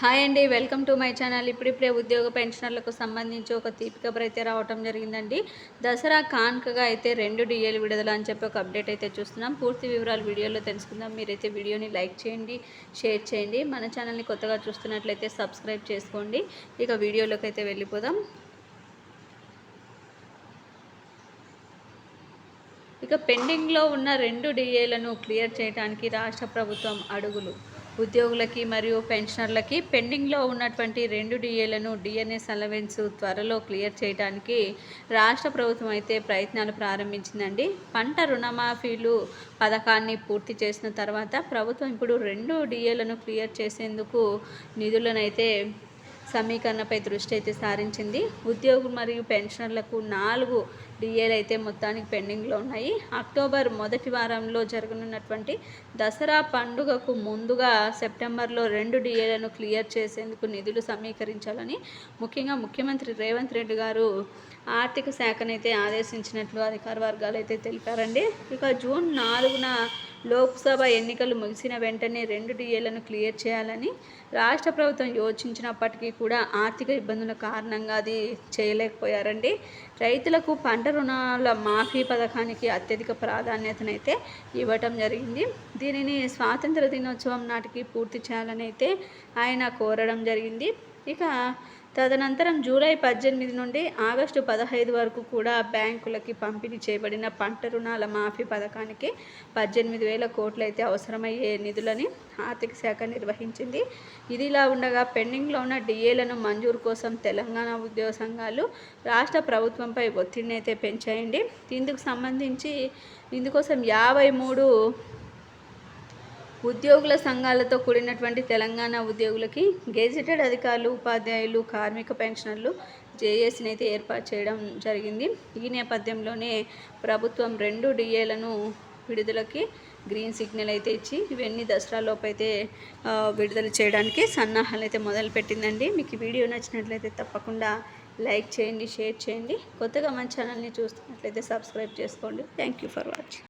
Hi అండి welcome to my channel. ఇప్పుడిప్పుడే ఉద్యోగ పెన్షనర్లకు సంబంధించి ఒక తీపి అయితే రావటం జరిగిందండి. దసరా కాన్కగా అయితే రెండు డిఏలు విడుదల అని చెప్పి ఒక అప్డేట్ అయితే చూస్తున్నాం. పూర్తి వివరాలు వీడియోలో తెలుసుకుందాం. మీరైతే వీడియోని లైక్ చేయండి షేర్ చేయండి. మన ఛానల్ని కొత్తగా చూస్తున్నట్లయితే సబ్స్క్రైబ్ చేసుకోండి. ఇక వీడియోలోకి అయితే వెళ్ళిపోదాం. ఇక పెండింగ్లో ఉన్న రెండు డిఏలను క్లియర్ చేయడానికి రాష్ట్ర ప్రభుత్వం అడుగులు. ఉద్యోగులకి మరియు పెన్షనర్లకి పెండింగ్లో ఉన్నటువంటి రెండు డిఏలను డిఎన్ఎస్ అలవెన్స్ త్వరలో క్లియర్ చేయడానికి రాష్ట్ర ప్రభుత్వం అయితే ప్రయత్నాలు ప్రారంభించిందండి. పంట రుణమాఫీలు పథకాన్ని పూర్తి చేసిన తర్వాత ప్రభుత్వం ఇప్పుడు రెండు డిఏలను క్లియర్ చేసేందుకు నిధులనైతే సమీకరణపై దృష్టి అయితే సారించింది. ఉద్యోగులు మరియు పెన్షనర్లకు నాలుగు డిఏలు అయితే మొత్తానికి పెండింగ్లో ఉన్నాయి. అక్టోబర్ మొదటి వారంలో జరగనున్నటువంటి దసరా పండుగకు ముందుగా సెప్టెంబర్లో రెండు డిఏలను క్లియర్ చేసేందుకు నిధులు సమీకరించాలని ముఖ్యంగా ముఖ్యమంత్రి రేవంత్ రెడ్డి గారు ఆర్థిక శాఖనైతే ఆదేశించినట్లు అధికార వర్గాలు అయితే తెలిపారండి. ఇక జూన్ నాలుగున లోక్సభ ఎన్నికలు ముగిసిన వెంటనే రెండు డిఏలను క్లియర్ చేయాలని రాష్ట్ర ప్రభుత్వం యోచించినప్పటికీ కూడా ఆర్థిక ఇబ్బందుల కారణంగా అది చేయలేకపోయారండి. రైతులకు పంట రుణాల మాఫీ పథకానికి అత్యధిక ప్రాధాన్యతనైతే ఇవ్వటం జరిగింది. దీనిని స్వాతంత్ర దినోత్సవం నాటికి పూర్తి చేయాలని అయితే ఆయన కోరడం జరిగింది. ఇక తదనంతరం జూలై పద్దెనిమిది నుండి ఆగస్టు పదహైదు వరకు కూడా బ్యాంకులకి పంపిణీ చేయబడిన పంట రుణాల మాఫీ పథకానికి పద్దెనిమిది వేల కోట్లు అయితే అవసరమయ్యే నిధులని ఆర్థిక శాఖ నిర్వహించింది. ఇదిలా ఉండగా పెండింగ్లో ఉన్న డిఏలను మంజూరు కోసం తెలంగాణ ఉద్యోగ సంఘాలు రాష్ట్ర ప్రభుత్వంపై ఒత్తిడిని అయితే పెంచాయండి. ఇందుకు సంబంధించి ఇందుకోసం యాభై మూడు ఉద్యోగుల సంఘాలతో కూడినటువంటి తెలంగాణ ఉద్యోగులకి గెజిటెడ్ అధికారులు ఉపాధ్యాయులు కార్మిక పెన్షనర్లు జేఏసీని అయితే ఏర్పాటు చేయడం జరిగింది. ఈ నేపథ్యంలోనే ప్రభుత్వం రెండు డిఏలను విడుదలకి గ్రీన్ సిగ్నల్ అయితే ఇచ్చి ఇవన్నీ దసరాలోపు అయితే విడుదల చేయడానికి సన్నాహాలు అయితే మొదలుపెట్టిందండి. మీకు వీడియో నచ్చినట్లయితే తప్పకుండా లైక్ చేయండి షేర్ చేయండి. కొత్తగా మన ఛానల్ని చూస్తున్నట్లయితే సబ్స్క్రైబ్ చేసుకోండి. Thank you for watching.